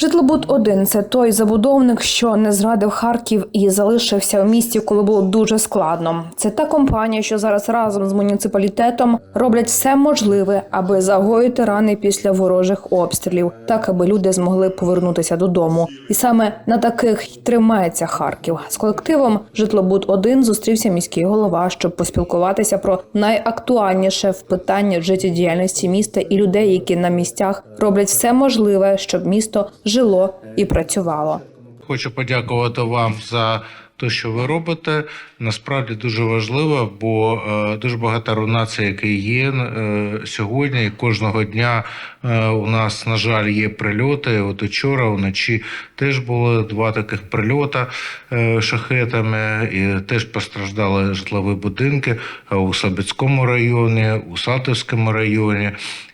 Житлобуд 1 це той забудовник, що не зрадив Харків і залишився в місті, коли було дуже складно. Це та компанія, що зараз разом з муніципалітетом роблять все можливе, аби загоїти рани після ворожих обстрілів, так аби люди змогли повернутися додому. І саме на таких й тримається Харків. З колективом Житлобуд 1 зустрівся міський голова, щоб поспілкуватися про найактуальніше в питанні життєдіяльності міста і людей, які на місцях роблять все можливе, щоб місто жило і працювало. Хочу подякувати вам за те, що ви робите. Насправді дуже важливо, бо е, дуже багато руйнацій, які є е, сьогодні. І кожного дня у нас, на жаль, є прильоти. От учора вночі теж були два таких прильота е, шахетами, і теж постраждали житлові будинки е, у Слобідському районі, у Салтівському районі.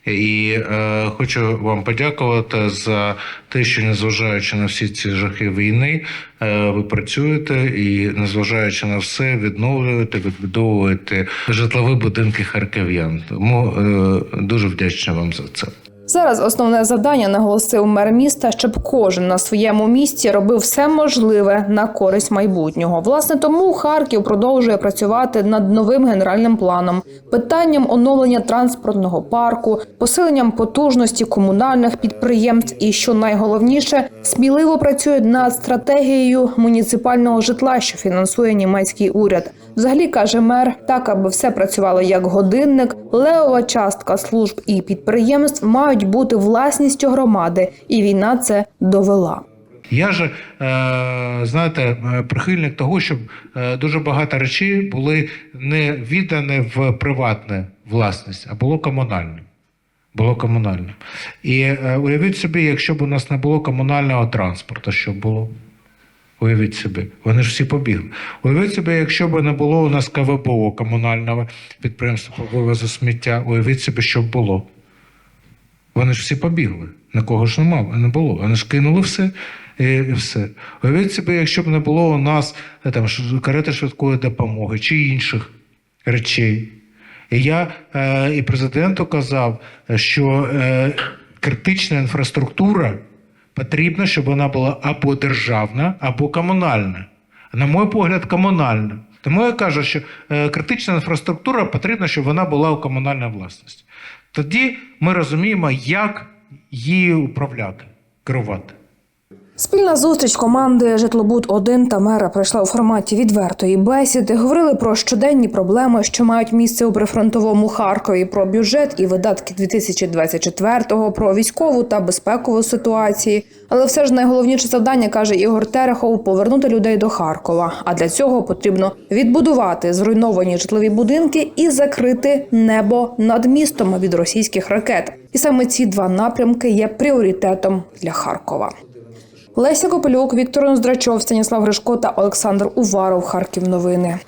І е, хочу вам подякувати за те, що незважаючи на всі ці жахи війни, е, ви працюєте і незважаючи на все, відновлюєте, відбудовуєте житлові будинки харків'ян. Тому е, дуже вдячний вам за це. Зараз основне завдання наголосив мер міста, щоб кожен на своєму місці робив все можливе на користь майбутнього. Власне, тому Харків продовжує працювати над новим генеральним планом, питанням оновлення транспортного парку, посиленням потужності комунальних підприємств і, що найголовніше, сміливо працює над стратегією муніципального житла, що фінансує німецький уряд. Взагалі каже мер, так аби все працювало як годинник, левова частка служб і підприємств мають бути власністю громади, і війна це довела. Я же, е, знаєте, е, прихильник того, щоб е, дуже багато речей були не віддані в приватну власність, а було комунальним. Було комунальним. І уявіть собі, якщо б у нас не було комунального транспорту, що було? Уявіть собі, вони ж всі побігли. Уявіть собі, якщо б не було у нас КВБО, комунального підприємства по вивозу сміття, уявіть собі, що було. Вони ж всі побігли. Нікого ж нема, не було. Вони ж кинули все і все. Уявіть собі, якщо б не було у нас е, там, карети швидкої допомоги чи інших речей. І я е, і президенту казав, що е, критична інфраструктура потрібна, щоб вона була або державна, або комунальна. На мій погляд, комунальна. Тому я кажу, що е, критична інфраструктура потрібна, щоб вона була у комунальній власності. Тоді ми розуміємо, як її управляти, керувати. Спільна зустріч команди Житлобуд 1 та мера пройшла у форматі відвертої бесіди. Говорили про щоденні проблеми, що мають місце у прифронтовому Харкові, про бюджет і видатки 2024-го, про військову та безпекову ситуації. Але все ж найголовніше завдання каже Ігор Терехов повернути людей до Харкова. А для цього потрібно відбудувати зруйновані житлові будинки і закрити небо над містом від російських ракет. І саме ці два напрямки є пріоритетом для Харкова. Леся Копелюк, Віктор Ноздрачов, Станіслав Гришко та Олександр Уваров. Харків. Новини.